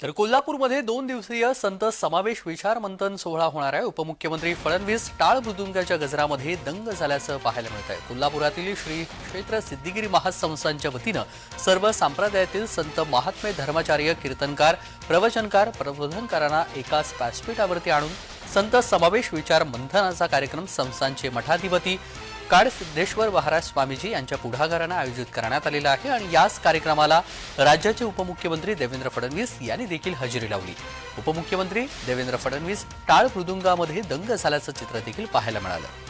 तर कोल्हापूरमध्ये दोन दिवसीय संत समावेश विचार मंथन सोहळा होणार आहे. उपमुख्यमंत्री फडणवीस टाळ मृदुंगाच्या गजरामध्ये दंग झाल्याचं पाहायला मिळत आहे. कोल्हापुरातील श्री क्षेत्र सिद्धिगिरी महासंस्थांच्या वतीनं सर्व संप्रदायातील संत महात्मे धर्माचार्य कीर्तनकार प्रवचनकार प्रबोधनकारांना एकाच व्यासपीठावरती आणून संत समावेश विचार मंथनाचा कार्यक्रम संस्थांचे मठाधिपती काळ सिद्धेश्वर महाराज स्वामीजी यांच्या पुढाकारानं आयोजित करण्यात आलेला आहे आणि याच कार्यक्रमाला राज्याचे उपमुख्यमंत्री देवेंद्र फडणवीस यांनी देखील हजेरी लावली. उपमुख्यमंत्री देवेंद्र फडणवीस टाळ मृदुंगामध्ये दंग झाल्याचं चित्र देखील पाहायला मिळालं.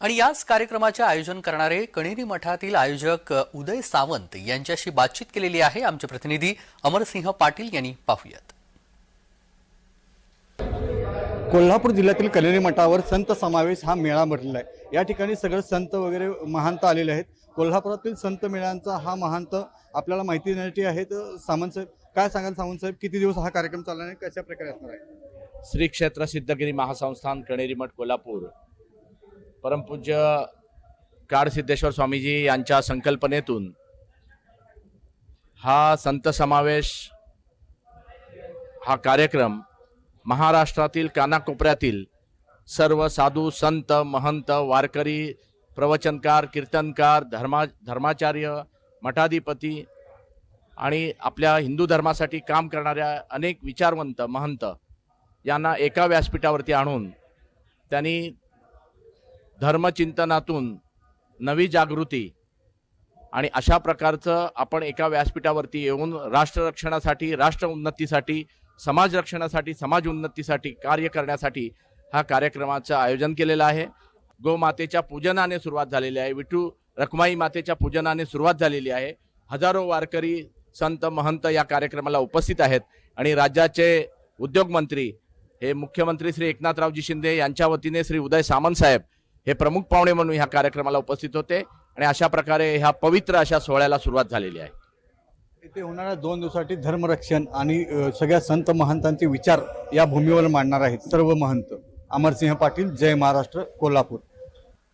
आणि याच कार्यक्रमाचे आयोजन करणारे कणेरी मठातील आयोजक उदय सावंत यांच्याशी बातचीत केलेली आहे आमचे प्रतिनिधी अमरसिंह पाटील यांनी पाहूयात. कोल्हापूर जिल्ह्यातील कलेरी मठावर संत समावेश हा मेळा भरलेला आहे. या ठिकाणी सगळे संत वगैरे महंत आलेले आहेत. कोल्हापुरातील संत मेळ्यांचा हा महंत आपल्याला माहिती देण्याची आहेत सामंत साहेब. काय सांगाल सावंत साहेब? किती दिवस हा कार्यक्रम चालणार आहे? कशा प्रकारे असणार आहे? श्री क्षेत्र सिद्धगिरी महासंस्थान कणेरी मठ कोल्हापूर. परमपूज्य काडसिद्धेश्वर स्वामीजी यांच्या संकल्पनेतून हा संत समावेश हा कार्यक्रम महाराष्ट्रातील कानाकोपऱ्यातील सर्व साधू संत महंत वारकरी प्रवचनकार कीर्तनकार धर्मा धर्माचार्य मठाधिपती आणि आपल्या हिंदू धर्मासाठी काम करणाऱ्या अनेक विचारवंत महंत यांना एका व्यासपीठावरती आणून त्यांनी धर्मचिंतनातून नवी जागृती आणि अशा प्रकारचं आपण एका व्यासपीठावरती येऊन राष्ट्ररक्षणासाठी राष्ट्र उन्नतीसाठी समाज रक्षणासाठी समाज उन्नतीसाठी कार्य करण्यासाठी हा कार्यक्रमाचं आयोजन केलेलं आहे. गोमातेच्या पूजनाने सुरुवात झालेली आहे. विठू रखमाई मातेच्या पूजनाने सुरुवात झालेली आहे. हजारो वारकरी संत महंत या कार्यक्रमाला उपस्थित आहेत. आणि राज्याचे उद्योगमंत्री हे मुख्यमंत्री श्री एकनाथरावजी शिंदे यांच्या वतीने श्री उदय सामंत साहेब हे प्रमुख पाहुणे म्हणून ह्या कार्यक्रमाला उपस्थित होते आणि अशा प्रकारे ह्या पवित्र अशा सोहळ्याला सुरुवात झालेली आहे. इथे होणाऱ्या दोन दिवसासाठी धर्मरक्षण आणि सगळ्या संत महंतांचे विचार या भूमीवर मांडणार आहेत सर्व महंत. अमरसिंह पाटील जय महाराष्ट्र कोल्हापूर.